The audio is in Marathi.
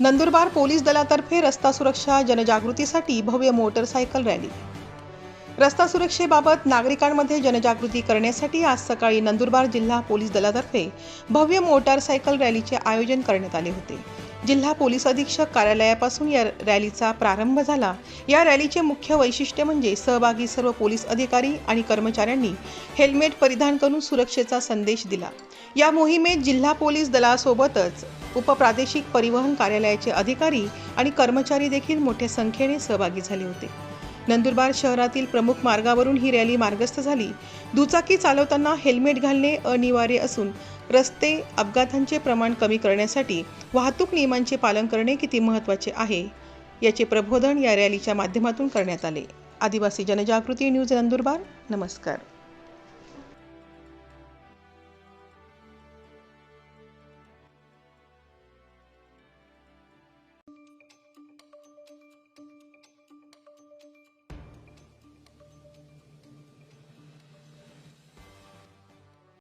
नंदुरबार पोलीस दलातर्फे रस्ता सुरक्षा जनजागृतीसाठी भव्य मोटरसायकल रॅली. रस्ता सुरक्षेबाबत नागरिकांमध्ये जनजागृती करण्यासाठी आज सकाळी नंदुरबार जिल्हा पोलीस दलातर्फे भव्य मोटारसायकल रॅलीचे आयोजन करण्यात आले होते. जिल्हा पोलीस अधीक्षक कार्यालयापासून या रॅलीचा प्रारंभ झाला. या रॅलीचे मुख्य वैशिष्ट्य म्हणजे सहभागी सर्व पोलीस अधिकारी आणि कर्मचाऱ्यांनी हेल्मेट परिधान करून सुरक्षेचा संदेश दिला. या मोहिमेत जिल्हा पोलीस दलासोबतच उपप्रादेशिक परिवहन कार्यालयाचे अधिकारी आणि कर्मचारी देखील मोठ्या संख्येने सहभागी झाले होते. नंदुरबार शहरातील प्रमुख मार्गावरून ही रॅली मार्गस्थ झाली. दुचाकी चालवताना हेल्मेट घालणे अनिवार्य असून रस्ते अपघातांचे प्रमाण कमी करण्यासाठी वाहतूक नियमांचे पालन करणे किती महत्त्वाचे आहे याचे प्रबोधन या रॅलीच्या माध्यमातून करण्यात आले. आदिवासी जनजागृती न्यूज नंदुरबार नमस्कार.